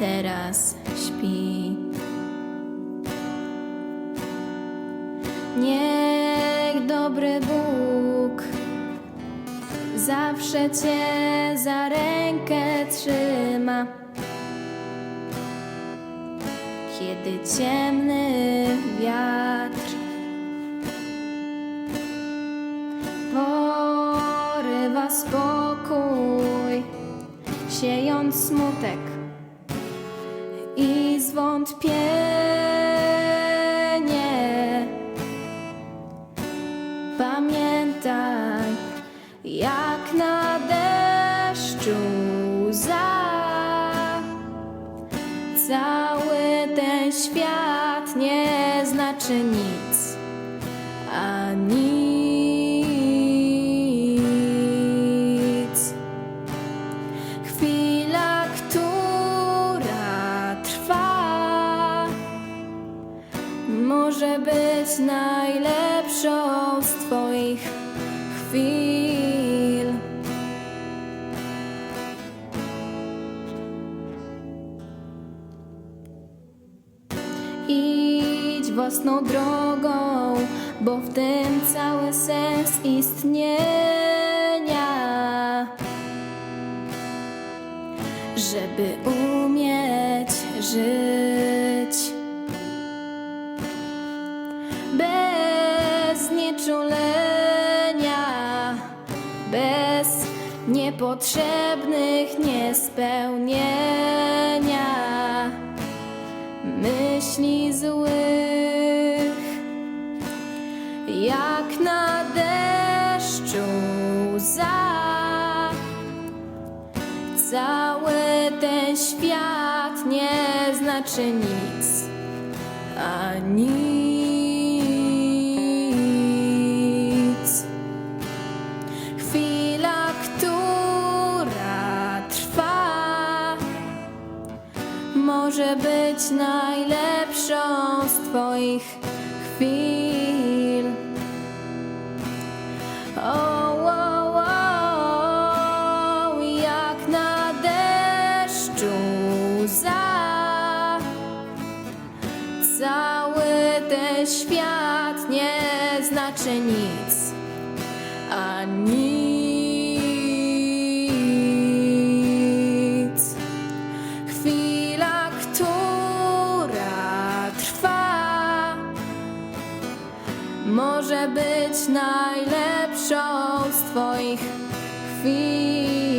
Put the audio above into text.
Teraz śpi. Niech dobry Bóg zawsze cię za rękę trzyma. Kiedy ciemny wiatr porywa spokój, siejąc smutek i zwątpienie. Pamiętaj, jak na deszczu łza. Cały ten świat nie znaczy nic, a nic. Może być najlepszą z Twoich chwil. Idź własną drogą, bo w tym cały sens istnienia. Żeby umieć żyć bez niepotrzebnych niespełnienia myśli złych, jak na deszczu łza. Cały ten świat nie znaczy nic, a nic. Może być najlepszą z Twoich chwil. O, o, o, jak na deszczu łza. Cały ten świat nie znaczy nic, a nic. Może być najlepszą z Twoich chwil.